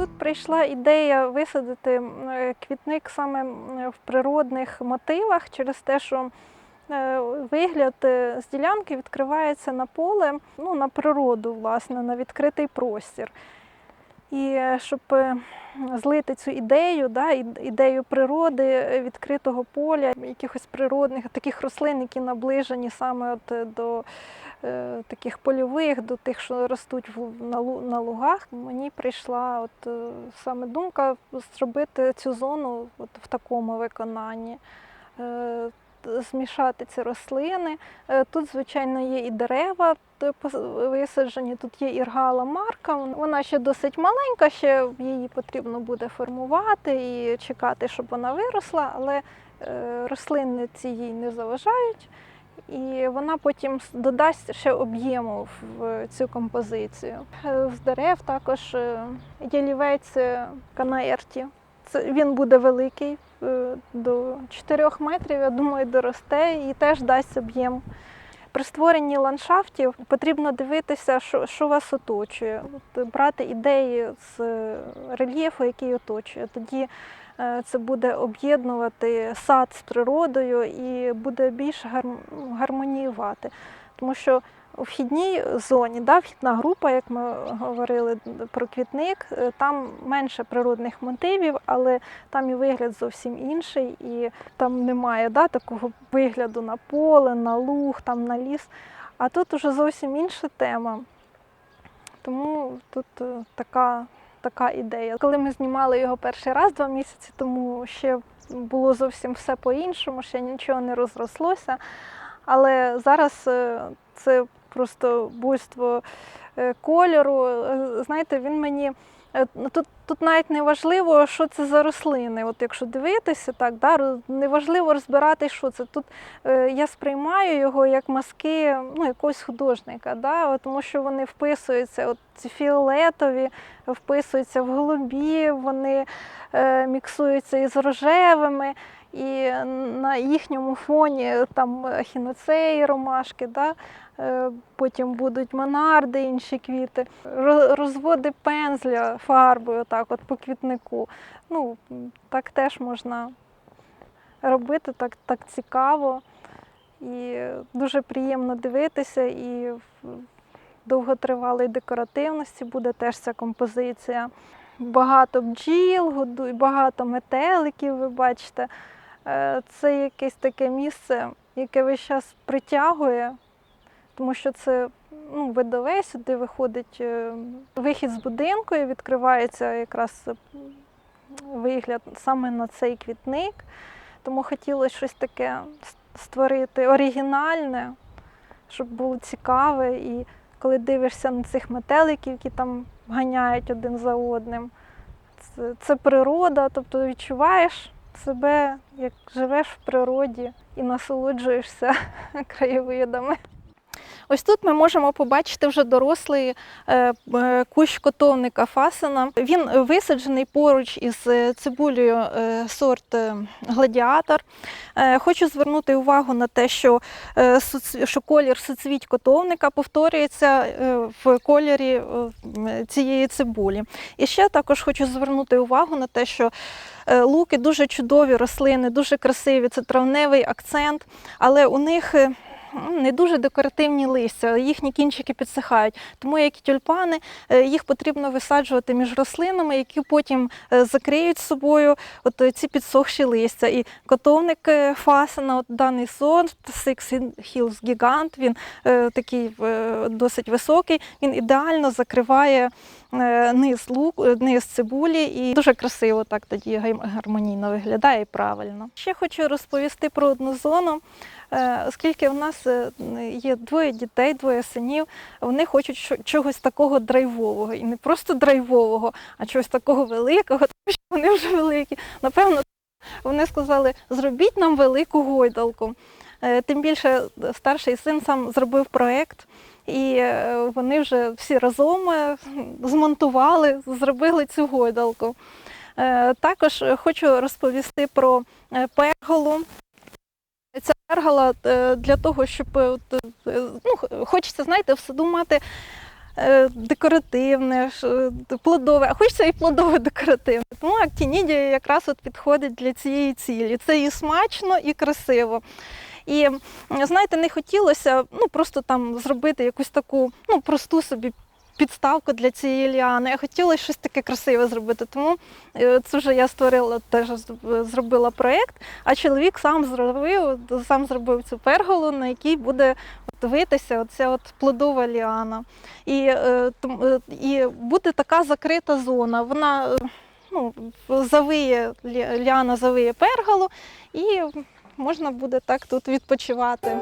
Тут прийшла ідея висадити е, квітник саме в природних мотивах через те, що е, вигляд е, з ділянки відкривається на поле, ну, на природу, власне, на відкритий простір. І щоб злити цю ідею, да, ідею природи, відкритого поля, якихось природних таких рослин, які наближені саме от до таких польових, до тих, що ростуть на, лугах, мені прийшла от, е, саме думка зробити цю зону от, в такому виконанні. Е, Змішати ці рослини. Е, Тут, звичайно, є і дерева висаджені, тут є іргала марка. Вона ще досить маленька, ще її потрібно буде формувати і чекати, щоб вона виросла, але е, рослини ці їй не заважають. І вона потім додасть ще об'єму в цю композицію. Е, З дерев також е, ялівець е, канаерті. Це він буде великий до 4 метрів, я думаю, доросте і теж дасть об'єм. При створенні ландшафтів потрібно дивитися, що, що вас оточує, От, брати ідеї з рельєфу, який оточує. Тоді це буде об'єднувати сад з природою і буде більш ну, гармоніювати. Тому що у вхідній зоні, да, вхідна група, як ми говорили про квітник, е, там менше природних мотивів, але там і вигляд зовсім інший, і там немає да, такого вигляду на поле, на луг, там на ліс. А тут уже зовсім інша тема. Тому тут е, така, така ідея. Коли ми знімали його перший раз два місяці тому, ще було зовсім все по-іншому, ще нічого не розрослося. Але зараз е, це просто буйство е, кольору. Е, Знаєте, він мені тут, тут навіть не важливо, що це за рослини. От якщо дивитися, так да, неважливо не важливо розбирати, що це. Тут е, я сприймаю його як маски ну, якогось художника, да, от, тому що вони вписуються, от ці фіолетові вписуються в голубі, вони е, міксуються із рожевими. І на їхньому фоні там хіноцеї, ромашки, да? е, потім будуть монарди, інші квіти, розводи пензля фарбою отак от по квітнику. Ну, так теж можна робити, так, так цікаво. І дуже приємно дивитися, і в довготривалій декоративності буде теж ця композиція. Багато бджіл, багато метеликів, ви бачите. Е, Це якесь таке місце, яке весь час притягує, тому що це ну, видове, сюди виходить е, вихід з будинку і відкривається якраз е, вигляд саме на цей квітник. Тому хотілося щось таке створити оригінальне, щоб було цікаве. І коли дивишся на цих метеликів, які там ганяють один за одним, це, це природа, тобто відчуваєш себе, як живеш в природі і насолоджуєшся краєвидами. Ось тут ми можемо побачити вже дорослий е, е, кущ котовника фасина. Він висаджений поруч із е, цибулею сорт гладіатор. Хочу звернути увагу на те, що, що колір суцвіть котовника повторюється в кольорі цієї цибулі. І ще також хочу звернути увагу на те, що луки дуже чудові рослини, дуже красиві. Це травневий акцент, але у них не дуже декоративні листя, їхні кінчики підсихають. Тому як і тюльпани, е, їх потрібно висаджувати між рослинами, які потім е, закриють собою от е, ці підсохші листя. І котовник фасана, от даний сорт, Six Hills Gigant, він такий досить високий, він ідеально закриває низ лук, низ цибулі і дуже красиво так тоді гармонійно виглядає і правильно. Ще хочу розповісти про одну зону. Е, Оскільки в нас е, є двоє дітей, двоє синів, вони хочуть чогось такого драйвового. І не просто драйвового, а чогось такого великого, тому що вони вже великі. Напевно, вони сказали, зробіть нам велику гойдалку. Е, Тим більше старший син сам зробив проєкт, і вони вже всі разом змонтували, зробили цю гойдалку. Також хочу розповісти про перголу. Ця е, для того, щоб е, е, ну, хочеться, знаєте, в саду мати е, декоративне, плодове, а хочеться і плодове декоративне. Тому актінідія якраз от підходить для цієї цілі. Це і смачно, і красиво. І знаєте, не хотілося ну, просто там зробити якусь таку ну, просту собі підставку для цієї ліани. Я хотіла щось таке красиве зробити. Тому е, це вже я створила теж зробила проєкт, а чоловік сам зробив, сам зробив цю перголу, на якій буде от витися оця от плодова ліана. І, е, е, і буде така закрита зона. Вона ну, завиє, ліана завиє перголу, і можна буде так тут відпочивати.